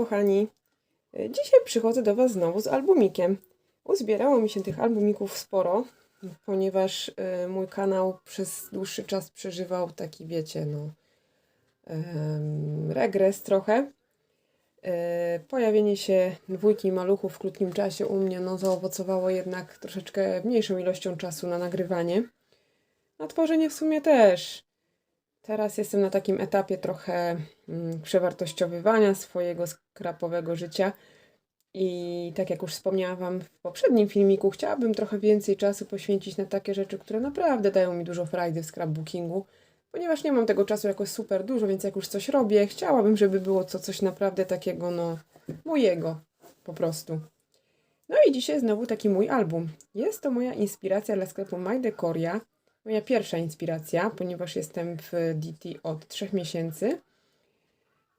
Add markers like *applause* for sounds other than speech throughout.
Kochani. E, Dzisiaj przychodzę do Was znowu z albumikiem. Uzbierało mi się tych albumików sporo, ponieważ e, mój kanał przez dłuższy czas przeżywał taki, wiecie, no, regres trochę. E, Pojawienie się dwójki maluchów w krótkim czasie u mnie no, zaowocowało jednak troszeczkę mniejszą ilością czasu na nagrywanie. Na tworzenie w sumie też. Teraz jestem na takim etapie trochę przewartościowywania swojego skrapowego życia. I tak jak już wspomniałam Wam w poprzednim filmiku, chciałabym trochę więcej czasu poświęcić na takie rzeczy, które naprawdę dają mi dużo frajdy w scrapbookingu, ponieważ nie mam tego czasu jakoś super dużo, więc jak już coś robię, chciałabym, żeby było to coś naprawdę takiego, no, mojego po prostu. No i dzisiaj znowu taki mój album. Jest to moja inspiracja dla sklepu My Decoria, moja pierwsza inspiracja, ponieważ jestem w DT od 3 miesięcy.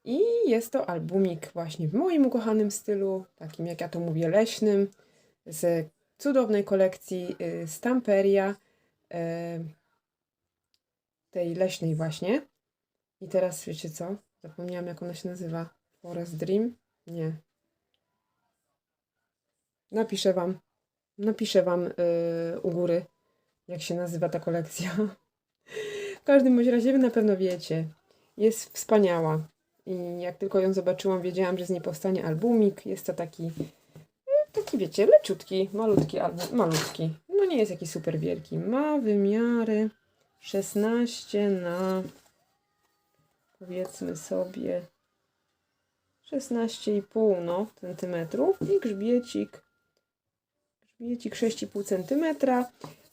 I jest to albumik właśnie w moim ukochanym stylu, takim jak ja to mówię, leśnym, z cudownej kolekcji y, Stamperia, y, tej leśnej właśnie. I teraz wiecie co? Zapomniałam jak ona się nazywa. Forest Dream? Nie. Napiszę wam. Napiszę wam y, u góry, jak się nazywa ta kolekcja. *laughs* W każdym bądź razie wy na pewno wiecie. Jest wspaniała. I jak tylko ją zobaczyłam, wiedziałam, że z niej powstanie albumik. Jest to taki, e, taki wiecie, leciutki, malutki album, malutki. No nie jest jakiś super wielki. Ma wymiary 16 na powiedzmy sobie 16,5 no, centymetrów i grzbiecik grzbiecik 6,5 centymetra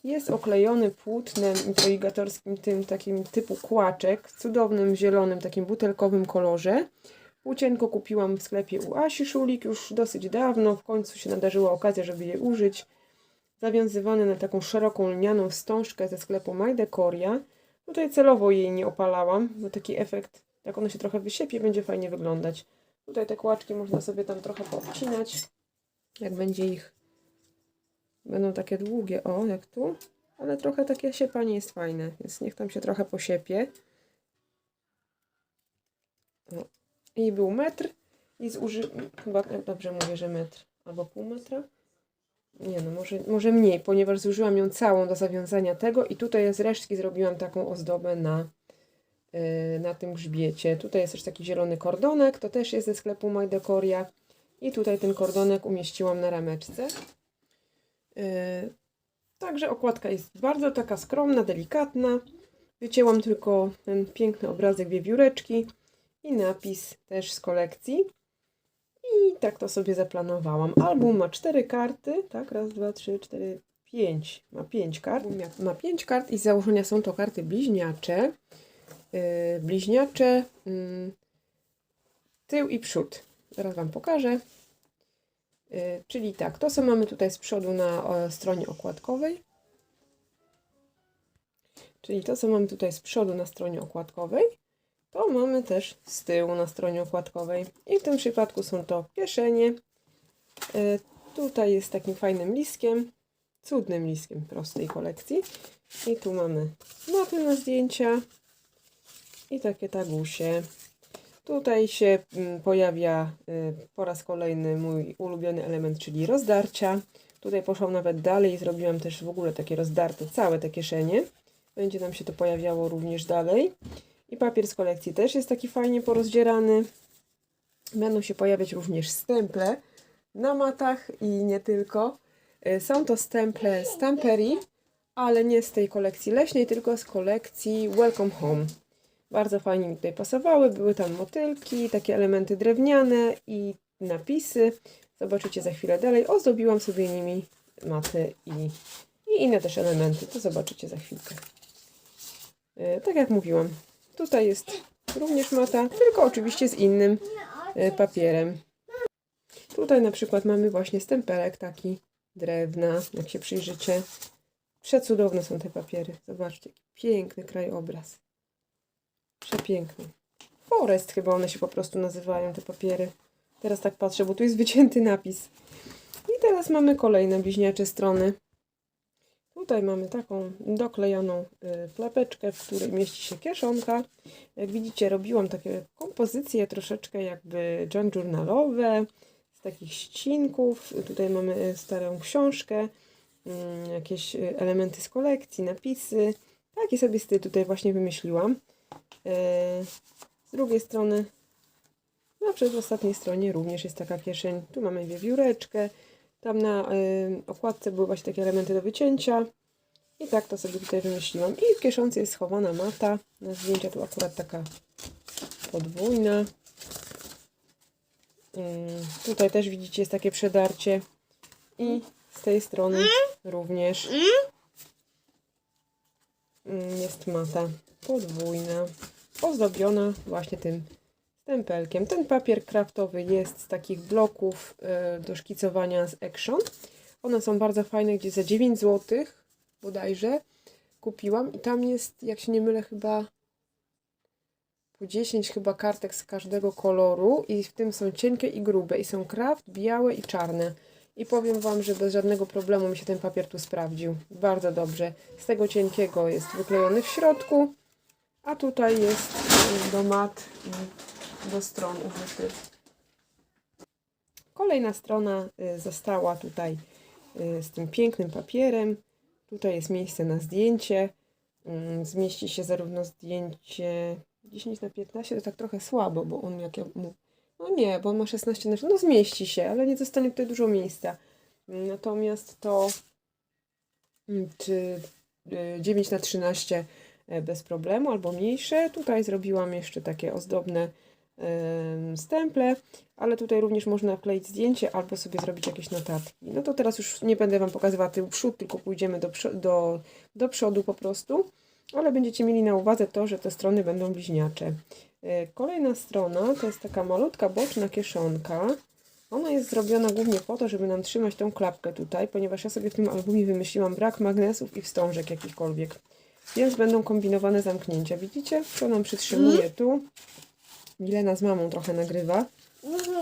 jest oklejony płótnem inteligatorskim, tym takim typu kłaczek, w cudownym zielonym, takim butelkowym kolorze. Płócienko kupiłam w sklepie u Asi Szulik już dosyć dawno, w końcu się nadarzyła okazja, żeby je użyć. Zawiązywane na taką szeroką lnianą wstążkę ze sklepu My Decoria. Tutaj celowo jej nie opalałam, bo taki efekt, jak ono się trochę wysiepie, będzie fajnie wyglądać. Tutaj te kłaczki można sobie tam trochę poobcinać, jak będzie ich Będą takie długie, o, jak tu. Ale trochę takie siepanie jest fajne, więc niech tam się trochę posiepie. O. I był metr. I zuży... Chyba dobrze mówię, że metr. Albo pół metra. Nie no, może, może mniej, ponieważ zużyłam ją całą do zawiązania tego i tutaj z resztki zrobiłam taką ozdobę na, yy, na tym grzbiecie. Tutaj jest też taki zielony kordonek, to też jest ze sklepu My Decoria. I tutaj ten kordonek umieściłam na rameczce. Yy, Także okładka jest bardzo taka skromna, delikatna. Wycięłam tylko ten piękny obrazek wiewióreczki i napis też z kolekcji. I tak to sobie zaplanowałam. Album ma cztery karty, tak, raz, dwa, trzy, cztery, pięć. Ma pięć kart. Ma- pięć kart i z założenia są to karty bliźniacze. Yy, bliźniacze, mm, tył i przód. Zaraz Wam pokażę. Y, Czyli tak, to co mamy tutaj z przodu na stronie okładkowej. Czyli to co mamy tutaj z przodu na stronie okładkowej, to mamy też z tyłu na stronie okładkowej. I w tym przypadku są to kieszenie. Y, Tutaj jest takim fajnym liskiem, cudnym liskiem prostej kolekcji. I tu mamy mapy na zdjęcia i takie tagusie. Tutaj się mm, pojawia y, po raz kolejny mój ulubiony element, czyli rozdarcia. Tutaj poszłam nawet dalej i zrobiłam też w ogóle takie rozdarte całe te kieszenie. Będzie nam się to pojawiało również dalej. I papier z kolekcji też jest taki fajnie porozdzierany. Będą się pojawiać również stemple na matach i nie tylko. Y, Są to stemple Stamperii, ale nie z tej kolekcji leśnej, tylko z kolekcji Welcome Home. Bardzo fajnie mi tutaj pasowały. Były tam motylki, takie elementy drewniane i napisy. Zobaczycie za chwilę dalej. Ozdobiłam sobie nimi maty i, i inne też elementy. To zobaczycie za chwilkę. E, tak jak mówiłam, tutaj jest również mata, tylko oczywiście z innym e, papierem. Tutaj na przykład mamy właśnie stempelek taki drewna, jak się przyjrzycie. Przecudowne są te papiery. Zobaczcie, piękny krajobraz. Przepiękny. Forest chyba one się po prostu nazywają, te papiery. Teraz tak patrzę, bo tu jest wycięty napis. I teraz mamy kolejne bliźniacze strony. Tutaj mamy taką doklejoną y, klapeczkę, w której mieści się kieszonka. Jak widzicie, robiłam takie kompozycje troszeczkę jakby journalowe, z takich ścinków. Tutaj mamy y, starą książkę, mm, jakieś y, elementy z kolekcji, napisy. Taki sobie styl tutaj właśnie wymyśliłam. E, Z drugiej strony, no przez ostatniej stronie również jest taka kieszeń. Tu mamy wiewióreczkę. Tam na y, okładce były właśnie takie elementy do wycięcia. I tak to sobie tutaj wymyśliłam. I w kieszonce jest schowana mata. Na zdjęcia tu akurat taka podwójna. Ym, tutaj też widzicie jest takie przedarcie. I z tej strony również ym, jest mata podwójna. Ozdobiona właśnie tym stempelkiem. Ten papier kraftowy jest z takich bloków y, do szkicowania z Action. One są bardzo fajne, gdzie za 9 zł bodajże kupiłam i tam jest, jak się nie mylę, chyba po 10 chyba kartek z każdego koloru i w tym są cienkie i grube i są kraft, białe i czarne. I powiem Wam, że bez żadnego problemu mi się ten papier tu sprawdził. Bardzo dobrze. Z tego cienkiego jest wyklejony w środku, a tutaj jest y, do mat do stron użyty. Kolejna strona y, została tutaj y, z tym pięknym papierem. Tutaj jest miejsce na zdjęcie. Mm, Zmieści się zarówno zdjęcie 10 na 15, to tak trochę słabo, bo on jak ja mu... No nie, bo on ma 16 na no zmieści się, ale nie zostanie tutaj dużo miejsca. Natomiast to mm, czy y, 9 na 13 e, bez problemu, albo mniejsze. Tutaj zrobiłam jeszcze takie ozdobne em, stemple, ale tutaj również można wkleić zdjęcie albo sobie zrobić jakieś notatki. No to teraz już nie będę Wam pokazywała tył przód, tylko pójdziemy do, do, do przodu po prostu, ale będziecie mieli na uwadze to, że te strony będą bliźniacze. E, Kolejna strona to jest taka malutka boczna kieszonka. Ona jest zrobiona głównie po to, żeby nam trzymać tą klapkę tutaj, ponieważ ja sobie w tym albumie wymyśliłam brak magnesów i wstążek jakichkolwiek. Więc będą kombinowane zamknięcia. Widzicie? To nam przytrzymuje tu. Milena z mamą trochę nagrywa.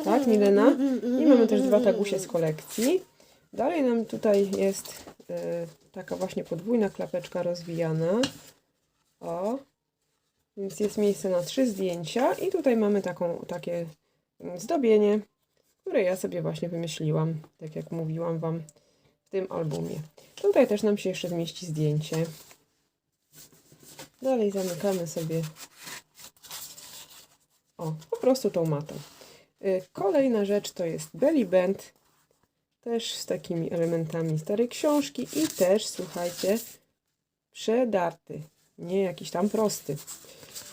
Tak, Milena? I mamy też dwa tagusie z kolekcji. Dalej nam tutaj jest y, taka właśnie podwójna klapeczka rozwijana. O. Więc jest miejsce na trzy zdjęcia. I tutaj mamy taką, takie zdobienie, które ja sobie właśnie wymyśliłam, tak jak mówiłam Wam w tym albumie. Tutaj też nam się jeszcze zmieści zdjęcie. Dalej zamykamy sobie o, po prostu tą matą. Y, Kolejna rzecz to jest belly band, też z takimi elementami starej książki i też, słuchajcie, przedarty, nie jakiś tam prosty.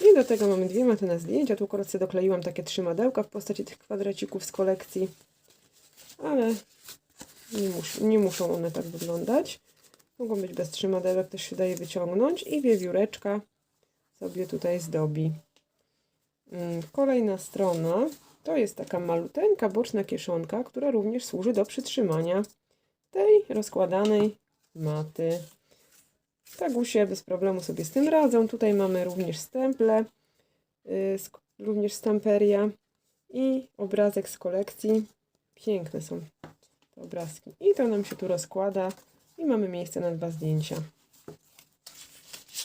I do tego mamy dwie maty na zdjęcia. Tu akurat sobie dokleiłam takie trzy madełka w postaci tych kwadracików z kolekcji, ale nie, mus nie muszą one tak wyglądać. Mogą być bez trzymadełek, też się daje wyciągnąć i wiewióreczka sobie tutaj zdobi. Mm, Kolejna strona to jest taka maluteńka boczna kieszonka, która również służy do przytrzymania tej rozkładanej maty. Tagusie bez problemu sobie z tym radzą. Tutaj mamy również stemple, sk- również stamperia i obrazek z kolekcji. Piękne są te obrazki. I to nam się tu rozkłada i mamy miejsce na dwa zdjęcia.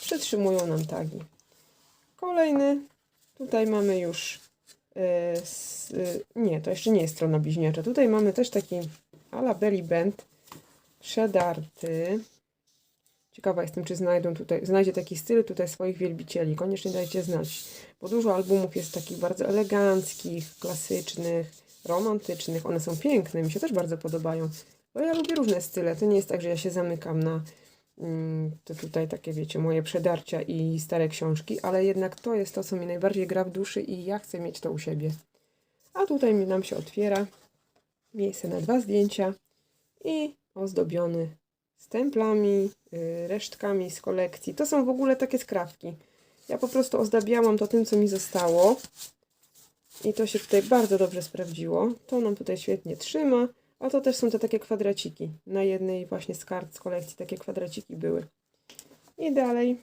Przytrzymują nam tagi. Kolejny. Tutaj mamy już. s- e, nie, to jeszcze nie jest strona bliźniacza. Tutaj mamy też taki ala belly band przedarty. Ciekawa jestem, czy znajdą tutaj, znajdzie taki styl tutaj swoich wielbicieli. Koniecznie dajcie znać, bo dużo albumów jest takich bardzo eleganckich, klasycznych, romantycznych. One są piękne, mi się też bardzo podobają. Bo ja lubię różne style. To nie jest tak, że ja się zamykam na mm, to tutaj takie, wiecie, moje przedarcia i stare książki, ale jednak to jest to, co mi najbardziej gra w duszy i ja chcę mieć to u siebie. A tutaj mi nam się otwiera miejsce na dwa zdjęcia i ozdobiony stemplami, y, resztkami z kolekcji. To są w ogóle takie skrawki. Ja po prostu ozdabiałam to tym, co mi zostało. I to się tutaj bardzo dobrze sprawdziło. To nam tutaj świetnie trzyma. A to też są te takie kwadraciki. Na jednej właśnie z kart z kolekcji takie kwadraciki były. I dalej.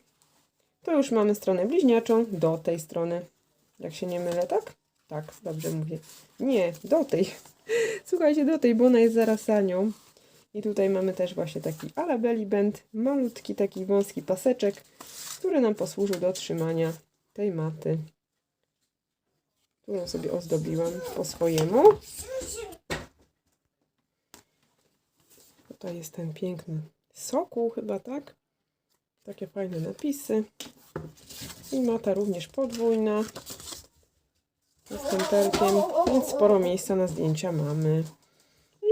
To już mamy stronę bliźniaczą do tej strony. Jak się nie mylę, tak? Tak, dobrze mówię. Nie, do tej. *laughs* Słuchajcie, do tej, bo ona jest zaraz za nią. I tutaj mamy też właśnie taki ala belly band, malutki taki wąski paseczek, który nam posłużył do trzymania tej maty, którą sobie ozdobiłam po swojemu. Tutaj jest ten piękny sokół chyba, tak? Takie fajne napisy. I mata również podwójna. Z temperkiem, więc sporo miejsca na zdjęcia mamy.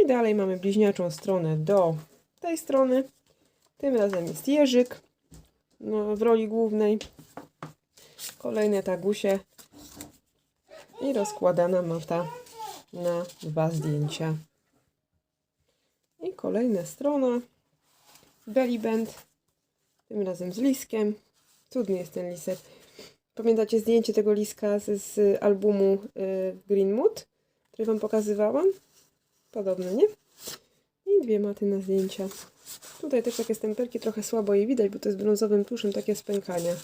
I dalej mamy bliźniaczą stronę do tej strony. Tym razem jest jeżyk no, w roli głównej. Kolejne tagusie. I rozkładana mata na dwa zdjęcia. I kolejna strona. Belly band. Tym razem z liskiem. Cudny jest ten lisek. Pamiętacie zdjęcie tego liska z, z albumu y, Green Mood, który Wam pokazywałam? Podobne, nie? I dwie maty na zdjęcia. Tutaj też takie stempelki trochę słabo je widać, bo to jest brązowym tuszem takie spękania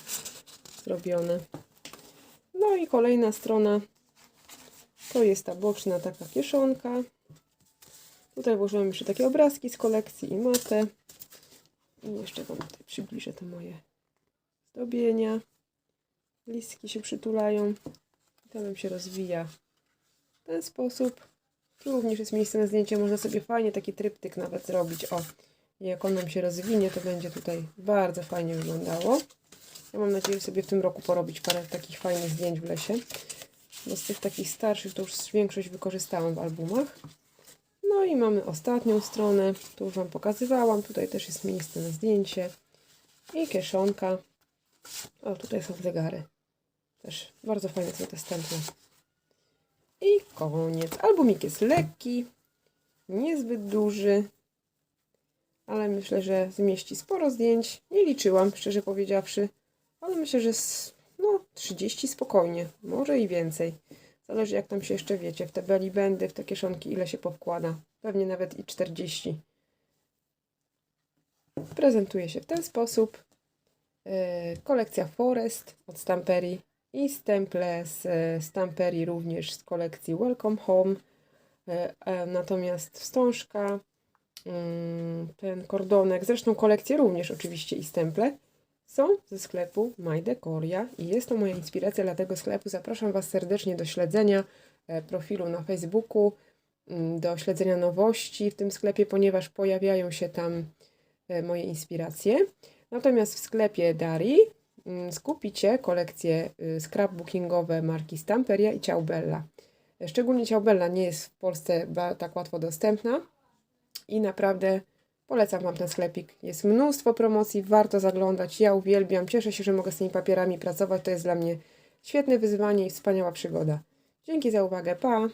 zrobione. No i kolejna strona to jest ta boczna taka kieszonka. Tutaj włożyłam jeszcze takie obrazki z kolekcji i matę. I jeszcze Wam tutaj przybliżę te moje zdobienia. Listki się przytulają. I to nam się rozwija w ten sposób. Tu również jest miejsce na zdjęcie. Można sobie fajnie taki tryptyk nawet zrobić. O, i jak on nam się rozwinie, to będzie tutaj bardzo fajnie wyglądało. Ja mam nadzieję sobie w tym roku porobić parę takich fajnych zdjęć w lesie. Bo z tych takich starszych to już większość wykorzystałam w albumach. No i mamy ostatnią stronę. Tu już Wam pokazywałam. Tutaj też jest miejsce na zdjęcie. I kieszonka. O, tutaj są zegary. Też bardzo fajne są te stemple. I koniec. Albumik jest lekki, niezbyt duży, ale myślę, że zmieści sporo zdjęć. Nie liczyłam, szczerze powiedziawszy, ale myślę, że no 30 spokojnie, może i więcej. Zależy jak tam się jeszcze wiecie, w te belly bandy, w te kieszonki ile się powkłada. Pewnie nawet i 40. Prezentuje się w ten sposób. Yy, kolekcja Forest od Stamperii i stemple z e, Stamperii również z kolekcji Welcome Home. E, Natomiast wstążka, mm, ten kordonek, zresztą kolekcje również oczywiście i stemple są ze sklepu My Decoria i jest to moja inspiracja dla tego sklepu. Zapraszam Was serdecznie do śledzenia e, profilu na Facebooku, mm, do śledzenia nowości w tym sklepie, ponieważ pojawiają się tam e, moje inspiracje. Natomiast w sklepie Dari mm, skupicie kolekcje y, scrapbookingowe marki Stamperia i Ciaubella. Szczególnie Ciaubella nie jest w Polsce tak łatwo dostępna i naprawdę polecam Wam ten sklepik. Jest mnóstwo promocji, warto zaglądać. Ja uwielbiam, cieszę się, że mogę z tymi papierami pracować. To jest dla mnie świetne wyzwanie i wspaniała przygoda. Dzięki za uwagę, pa!